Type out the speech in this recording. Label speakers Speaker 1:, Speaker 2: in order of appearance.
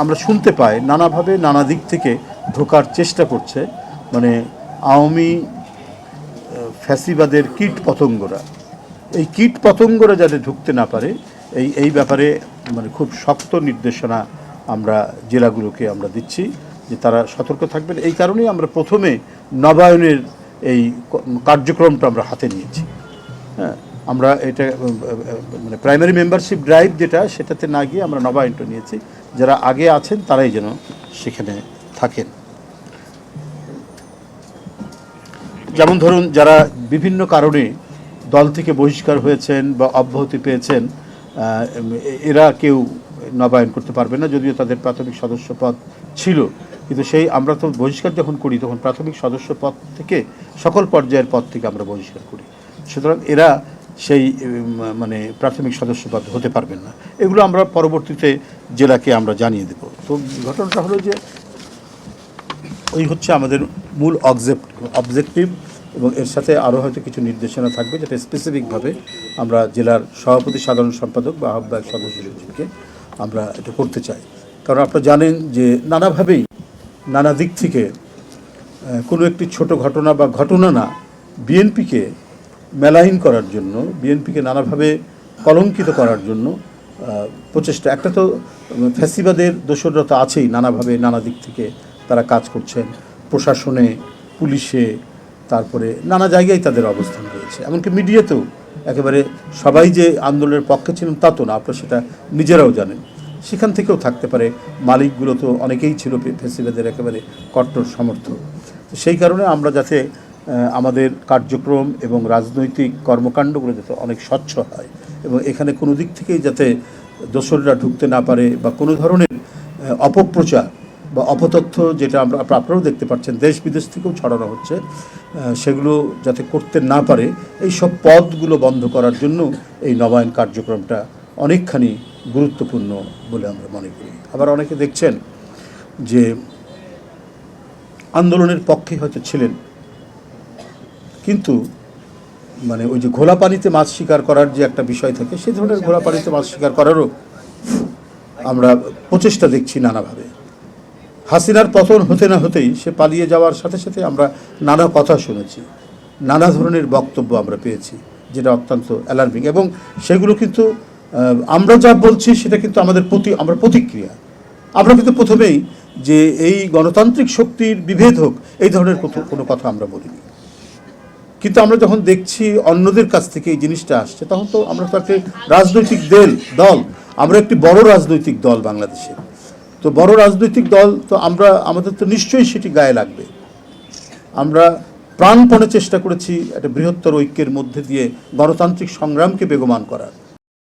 Speaker 1: আমরা শুনতে পাই, নানাভাবে নানা দিক থেকে ঢোকার চেষ্টা করছে মানে আওয়ামী ফ্যাসিবাদের কীট পতঙ্গরা। এই কীট পতঙ্গরা যাতে ঢুকতে না পারে, এই এই ব্যাপারে মানে খুব শক্ত নির্দেশনা আমরা জেলাগুলোকে আমরা দিচ্ছি যে তারা সতর্ক থাকবেন। এই কারণেই আমরা প্রথমে নবায়নের এই কার্যক্রমটা আমরা হাতে নিয়েছি। হ্যাঁ। আমরা এটা মানে প্রাইমারি মেম্বারশিপ ড্রাইভ যেটা, সেটাতে না গিয়ে আমরা নবায়নটা নিয়েছি। যারা আগে আছেন, তারাই যেন সেখানে থাকেন। যেমন ধরুন, যারা বিভিন্ন কারণে দল থেকে বহিষ্কার হয়েছেন বা অব্যাহতি পেয়েছেন এরা কেউ নবায়ন করতে পারবে না, যদিও তাদের প্রাথমিক সদস্য পদ ছিল। কিন্তু সেই, আমরা তো বহিষ্কার যখন করি, তখন প্রাথমিক সদস্য পদ থেকে সকল পর্যায়ের পদ থেকে আমরা বহিষ্কার করি। সুতরাং এরা সেই মানে প্রাথমিক সদস্য পদ হতে পারবেন না। এগুলো আমরা পরবর্তীতে জেলাকে আমরা জানিয়ে দেব। তো ঘটনাটা হলো যে ওই হচ্ছে আমাদের মূল অবজেক্ট অবজেক্টিভ এবং এর সাথে আরও হয়তো কিছু নির্দেশনা থাকবে যেটা স্পেসিফিকভাবে আমরা জেলার সভাপতি সাধারণ সম্পাদক বা আহ্বায়ক সদস্য সচিবকে আমরা এটা করতে চাই। কারণ আপনারা জানেন যে নানাভাবেই নানা দিক থেকে কোনো একটি ছোট ঘটনা বা ঘটনা না বিএনপিকে মেলাইন করার জন্য, বিএনপিকে নানাভাবে কলঙ্কিত করার জন্য প্রচেষ্টা। একটা তো ফ্যাসিবাদের দোসররা তো আছেই নানাভাবে, নানা দিক থেকে তারা কাজ করছেন। প্রশাসনে, পুলিশে, তারপরে নানা জায়গায় তাদের অবস্থান রয়েছে। এমনকি মিডিয়াতেও একেবারে সবাই যে আন্দোলনের পক্ষে ছিলেন তা তো না, আপনারা সেটা নিজেরাও জানেন। সেখান থেকেও থাকতে পারে, মালিকগুলো তো অনেকেই ছিল ফেসিবাদের একেবারে কট্টর সমর্থক। তো সেই কারণে আমরা যাতে আমাদের কার্যক্রম এবং রাজনৈতিক কর্মকাণ্ডগুলো যাতে অনেক স্বচ্ছ হয় এবং এখানে কোনো দিক থেকেই যাতে দোসররা ঢুকতে না পারে বা কোনো ধরনের অপপ্রচার বা অপতথ্য যেটা আমরা আপ- আপনারাও দেখতে পাচ্ছেন, দেশ বিদেশ থেকেও ছড়ানো হচ্ছে সেগুলো যাতে করতে না পারে, এই সব পদগুলো বন্ধ করার জন্য এই নবায়ন কার্যক্রমটা অনেকখানি গুরুত্বপূর্ণ বলে আমরা মনে করি। আবার অনেকে দেখছেন যে আন্দোলনের পক্ষে হয়তো ছিলেন কিন্তু মানে ওই যে ঘোলা পানিতে মাছ শিকার করার যে একটা বিষয় থাকে, সে ধরনের ঘোলা পানিতে মাছ শিকার করারও আমরা প্রচেষ্টা দেখছি নানাভাবে। হাসিনার পতন হতে না হতেই সে পালিয়ে যাওয়ার সাথে সাথে আমরা নানা কথা শুনেছি, নানা ধরনের বক্তব্য আমরা পেয়েছি, যেটা অত্যন্ত অ্যালার্মিং এবং সেগুলো কিন্তু আমরা যা বলছি সেটা কিন্তু আমাদের প্রতি, আমরা প্রতিক্রিয়া। আমরা কিন্তু প্রথমেই যে এই গণতান্ত্রিক শক্তির বিভেদ হোক, এই ধরনের কোনো কথা আমরা বলিনি। কিন্তু আমরা যখন দেখছি অন্যদের কাছ থেকে এই জিনিসটা আসছে, তখন তো আমরা তো একটা রাজনৈতিক দল দল। আমরা একটি বড় রাজনৈতিক দল বাংলাদেশে। তো বড় রাজনৈতিক দল তো আমরা, আমাদের তো নিশ্চয়ই সেটি গায়ে লাগবে। আমরা প্রাণপণে চেষ্টা করেছি একটা বৃহত্তর ঐক্যের মধ্যে দিয়ে গণতান্ত্রিক সংগ্রামকে বেগমান করার।